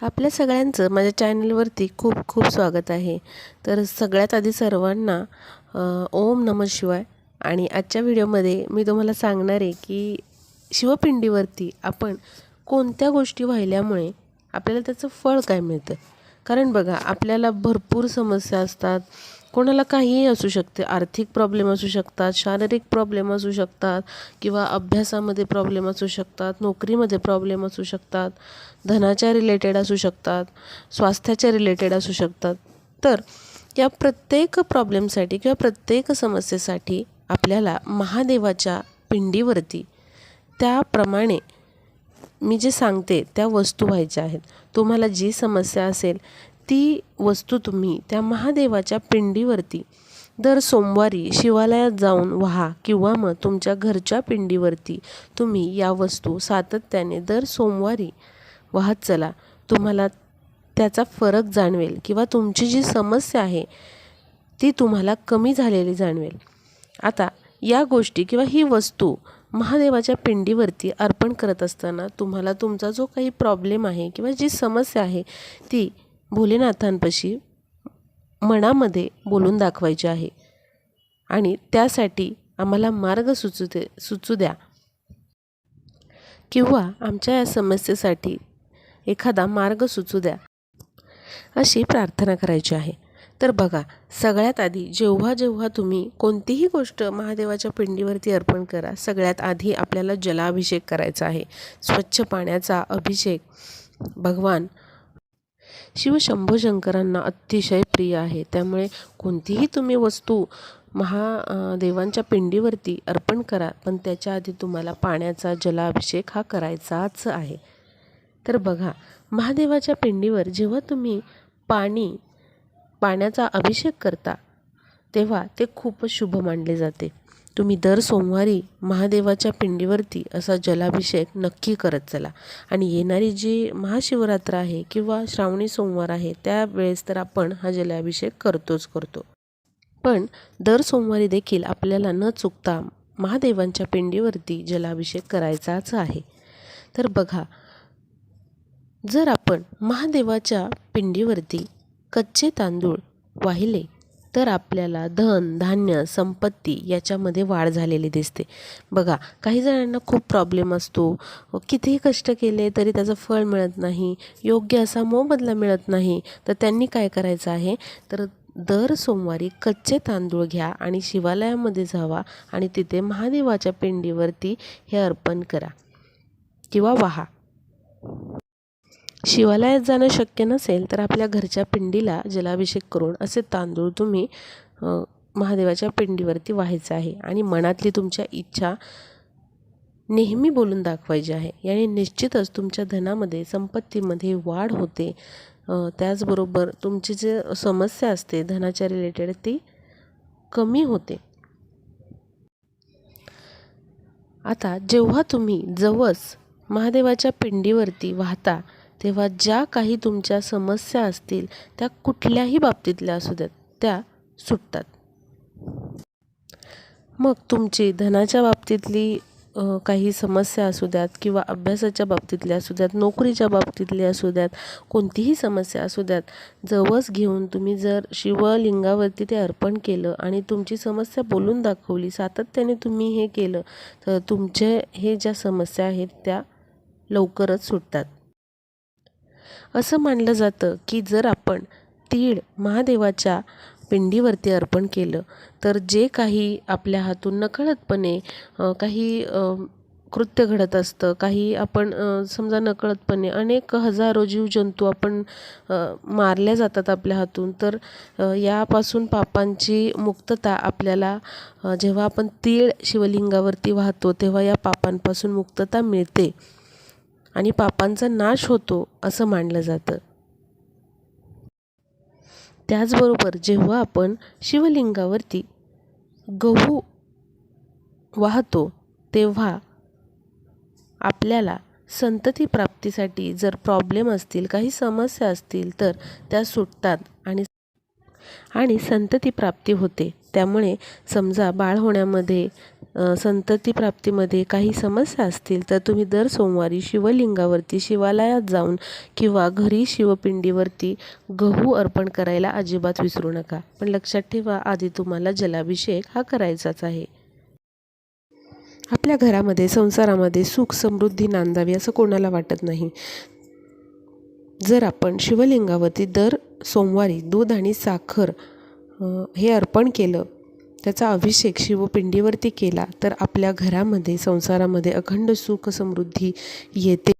आपल्या सगळ्यांचं माझ्या चॅनलवरती खूप खूप स्वागत आहे. तर सगळ्यात आधी सर्वांना ओम नमः शिवाय. आणि आजच्या व्हिडिओमध्ये मी तुम्हाला सांगणार आहे की शिवपिंडीवरती आपण कोणत्या गोष्टी व्हायल्यामुळे आपल्याला त्याचं फळ काय मिळतं? कारण बघा आपल्याला भरपूर समस्या असतात. कोणाला काहीही असू शकते. आर्थिक प्रॉब्लेम असू शकतात शारीरिक प्रॉब्लेम असू शकतात किंवा अभ्यासामध्ये प्रॉब्लेम असू शकतात नोकरीमध्ये प्रॉब्लेम असू शकतात धनाच्या रिलेटेड असू शकतात स्वास्थ्याच्या रिलेटेड असू शकतात. तर या प्रत्येक प्रॉब्लेमसाठी किंवा प्रत्येक समस्येसाठी आपल्याला महादेवाच्या पिंडीवरती त्याप्रमाणे मी जे सांगते त्या वस्तू व्हायच्या आहेत. तुम्हाला जी समस्या असेल ती वस्तू तुम्ही त्या महादेवाच्या पिंडीवरती दर सोमवारी शिवालयात जाऊन व्हा किंवा मग तुमच्या घरच्या पिंडीवरती तुम्ही या वस्तू सातत्याने दर सोमवारी वाहत चला. तुम्हाला त्याचा फरक जाणवेल किंवा तुमची जी समस्या आहे ती तुम्हाला कमी झालेली जाणवेल. आता या गोष्टी किंवा ही वस्तू महादेवाच्या पिंडीवरती अर्पण करत असताना तुम्हाला तुमचा जो काही प्रॉब्लेम आहे किंवा जी समस्या आहे ती भोलेनाथांपाशी मनामध्ये बोलून दाखवायचे आहे. आणि त्यासाठी आम्हाला मार्ग सुचू दे सुचू द्या. किंवा आमच्या या समस्येसाठी एखादा मार्ग सुचू द्या. अशी प्रार्थना करायची आहे. तर बघा सगळ्यात आधी जेव्हा जेव्हा तुम्ही कोणतीही गोष्ट महादेवाच्या पिंडीवरती अर्पण करा सगळ्यात आधी आपल्याला जलाभिषेक करायचा आहे. स्वच्छ पाण्याचा अभिषेक. भगवान शिव शंभू शंकरांना अतिशय प्रिय आहे. त्यामुळे कोणतीही तुम्ही वस्तू महादेवांच्या पिंडीवरती अर्पण करा पण त्याच्या आधी तुम्हाला पाण्याचा जलाभिषेक हा करायचाच आहे. तर बघा महादेवाच्या पिंडीवर जेव्हा तुम्ही पाणी पाण्याचा अभिषेक करता तेव्हा ते खूपच शुभ मानले जाते. तुम्ही दर सोमवारी महादेवाच्या पिंडीवरती असा जलाभिषेक नक्की करत चला. आणि येणारी जी महाशिवरात्र आहे किंवा श्रावणी सोमवार आहे त्यावेळेस तर आपण हा जलाभिषेक करतोच करतो. पण दर सोमवारी देखील आपल्याला न चुकता महादेवांच्या पिंडीवरती जलाभिषेक करायचाच आहे. तर बघा जर आपण महादेवाच्या पिंडीवरती कच्चे तांदूळ वाहिले तर आपल्याला धन धान्य संपत्ती याच्यामध्ये वाढ झालेली दिसते. बघा काही जणांना खूप प्रॉब्लेम असतो. कितीही कष्ट केले तरी त्याचं फळ मिळत नाही. योग्य असा मोबदला मिळत नाही. तर त्यांनी काय करायचं आहे? तर दर सोमवारी कच्चे तांदूळ घ्या आणि शिवालयामध्ये जावा आणि तिथे महादेवाच्या पिंडीवरती हे अर्पण करा किंवा वाहा. शिवालयात जाणं शक्य नसेल तर आपल्या घरच्या पिंडीला जलाभिषेक करून असे तांदूळ तुम्ही महादेवाच्या पिंडीवरती व्हायचं आहे आणि मनातली तुमच्या इच्छा नेहमी बोलून दाखवायची आहे. याने निश्चितच तुमच्या धनामध्ये संपत्तीमध्ये वाढ होते. त्याचबरोबर तुमची जे समस्या असते धनाच्या रिलेटेड ती कमी होते. आता जेव्हा तुम्ही जवस महादेवाच्या पिंडीवरती वाहता तेव्हा ज्या काही तुमच्या समस्या असतील त्या कुठल्याही बाबतीतल्या असू द्यात त्या सुटतात. मग तुमची धनाच्या बाबतीतली काही समस्या असू द्यात किंवा अभ्यासाच्या बाबतीतल्या असू द्यात नोकरीच्या बाबतीतली असू द्यात कोणतीही समस्या असू द्यात जवस घेऊन तुम्ही जर शिवलिंगावरती ते अर्पण केलं आणि तुमची समस्या बोलून दाखवली सातत्याने तुम्ही हे केलं तर तुमचे हे ज्या समस्या आहेत त्या लवकरच सुटतात. असं मानलं जातं की जर आपण तीळ महादेवाच्या पिंडीवरती अर्पण केलं तर जे काही आपल्या हातून नकळतपणे काही कृत्य घडत असतं काही आपण समजा नकळतपणे अनेक हजारो जीवजंतू आपण मारल्या जातात आपल्या हातून तर यापासून पापांची मुक्तता आपल्याला जेव्हा आपण तीळ शिवलिंगावरती वाहतो तेव्हा या पापांपासून मुक्तता मिळते. आणि पापांचा नाश होतो असं मानलं जातं. त्याचबरोबर जेव्हा आपण शिवलिंगावरती गहू वाहतो तेव्हा आपल्याला संतती प्राप्तीसाठी जर प्रॉब्लेम असतील काही समस्या असतील तर त्या सुटतात आणि आणि संतती प्राप्ती होते. त्यामुळे समजा बाळ होण्यामध्ये संतती प्राप्तीमध्ये काही समस्या असतील तर तुम्ही दर सोमवारी शिवलिंगावरती शिवालयात जाऊन किंवा घरी शिवपिंडीवरती गहू अर्पण करायला अजिबात विसरू नका. पण लक्षात ठेवा आधी तुम्हाला जलाभिषेक हा करायचाच आहे. आपल्या घरामध्ये संसारामध्ये सुख समृद्धी नांदावी असं कोणाला वाटत नाही. जर आपण शिवलिंगावरती दर सोमवारी दूध आणि साखर हे अर्पण केलं त्याचा अभिषेक शिवपिंडीवरती केला तर आपल्या घरामध्ये संसारामध्ये अखंड सुख समृद्धी येते.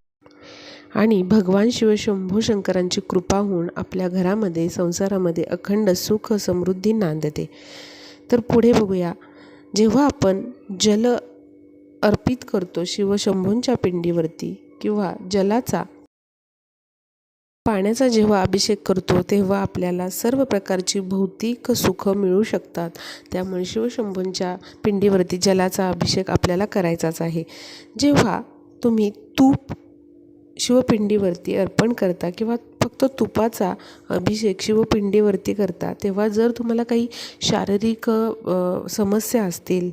आणि भगवान शिवशंभू शंकरांची कृपा होऊन आपल्या घरामध्ये संसारामध्ये अखंड सुख समृद्धी नांदते. तर पुढे बघूया. जेव्हा आपण जल अर्पित करतो शिवशंभूंच्या पिंडीवरती किंवा जलाचा पाण्याचा जेव्हा अभिषेक करतो तेव्हा आपल्याला सर्व प्रकारची भौतिक सुखं मिळू शकतात. त्यामुळे शिवशंभूंच्या पिंडीवरती जलाचा अभिषेक आपल्याला करायचाच आहे. जेव्हा तुम्ही तूप शिवपिंडीवरती अर्पण करता किंवा फक्त तुपाचा अभिषेक शिवपिंडीवरती करता तेव्हा जर तुम्हाला काही शारीरिक समस्या असतील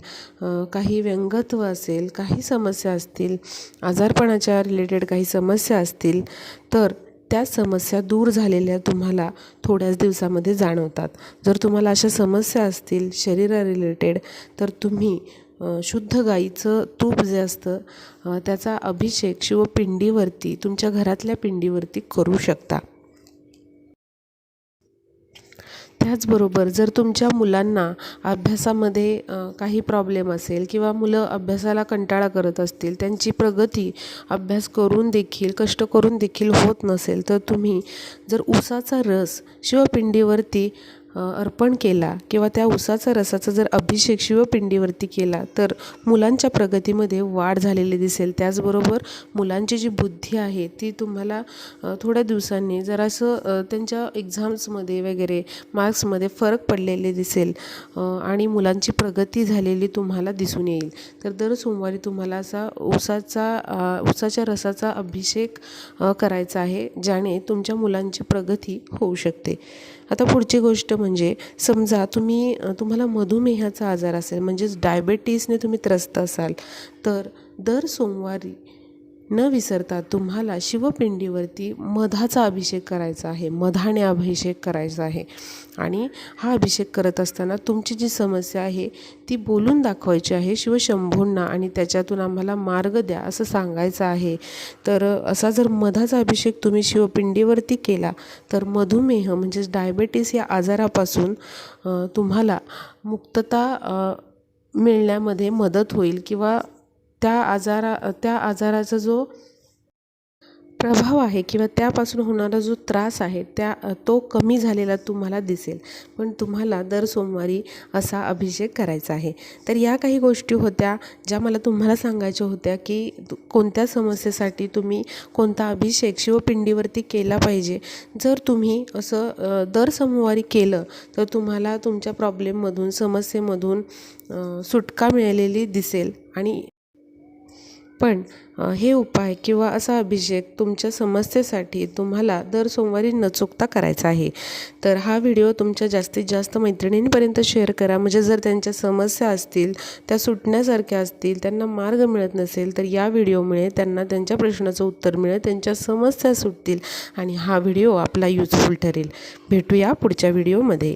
काही व्यंगत्व असेल काही समस्या असतील आजारपणाच्या रिलेटेड काही समस्या असतील तर त्या समस्या दूर झालेल्या तुम्हाला थोड्याच दिवसामध्ये जाणवतात. जर तुम्हाला अशा समस्या असतील शरीरा रिलेटेड तर तुम्ही शुद्ध गाईचं तूप जे असतं त्याचा अभिषेक शिवपिंडीवरती तुमच्या घरातल्या पिंडीवरती करू शकता. त्याचबरोबर जर तुमच्या मुलांना अभ्यासामध्ये काही प्रॉब्लेम असेल किंवा मुलं अभ्यासाला कंटाळा करत असतील त्यांची प्रगती अभ्यास करून देखील कष्ट करून देखील होत नसेल तर तुम्ही जर उसाचा रस शिवपिंडीवरती अर्पण केला किंवा त्या उसाचा रसाचा जर अभिषेक शिवपिंडीवरती केला तर मुलांच्या प्रगतीमध्ये वाढ झालेली दिसेल. त्याचबरोबर मुलांची जी बुद्धी आहे ती तुम्हाला थोड्या दिवसांनी जरासं त्यांच्या एक्झाम्समध्ये वगैरे मार्क्समध्ये फरक पडलेले दिसेल आणि मुलांची प्रगती झालेली तुम्हाला दिसून येईल. तर दर सोमवारी तुम्हाला असा उसाचा उसाच्या रसाचा अभिषेक करायचा आहे ज्याने तुमच्या मुलांची प्रगती होऊ शकते. आता पुढची गोष्ट म्हणजे म्हणजे समजा तुम्ही तुम्हाला मधुमेहाचा आजार असेल म्हणजेच डायबेटीसने तुम्ही त्रस्त असाल तर दर सोमवारी न विसरता तुम्हाला शिवपिंडीवरती मधाचा अभिषेक करायचा आहे मधाने अभिषेक करायचा आहे. आणि हा अभिषेक करत असताना तुमची जी समस्या आहे ती बोलून दाखवायची आहे शिवशंभूंना आणि त्याच्यातून आम्हाला मार्ग द्या असं सांगायचं आहे. तर असा जर मधाचा अभिषेक तुम्ही शिवपिंडीवरती केला तर मधुमेह म्हणजेच डायबेटीस या आजारापासून तुम्हाला मुक्तता मिळण्यामध्ये मदत होईल किंवा त्या आजारा त्या आजाराचा जो प्रभाव आहे किंवा त्यापासून होणारा जो त्रास आहे त्या तो कमी झालेला तुम्हाला दिसेल. पण तुम्हाला दर सोमवारी असा अभिषेक करायचा आहे. तर या काही गोष्टी होत्या ज्या मला तुम्हाला सांगायच्या होत्या की कोणत्या समस्येसाठी तुम्ही कोणता अभिषेक शिवपिंडीवरती केला पाहिजे. जर तुम्ही असं दर सोमवारी केलं तर तुम्हाला तुमच्या प्रॉब्लेममधून समस्येमधून सुटका मिळालेली दिसेल आणि पण हे उपाय किंवा असा अभिषेक तुमच्या समस्येसाठी तुम्हाला दर सोमवारी न चुकता करायचा आहे. तर हा व्हिडिओ तुमच्या जास्तीत जास्त मैत्रिणींपर्यंत शेअर करा. म्हणजे जर त्यांच्या समस्या असतील त्या सुटण्यासारख्या असतील त्यांना मार्ग मिळत नसेल तर या व्हिडिओमुळे त्यांना त्यांच्या प्रश्नाचं उत्तर मिळेल त्यांच्या समस्या सुटतील आणि हा व्हिडिओ आपला युजफुल ठरेल. भेटूया पुढच्या व्हिडिओमध्ये.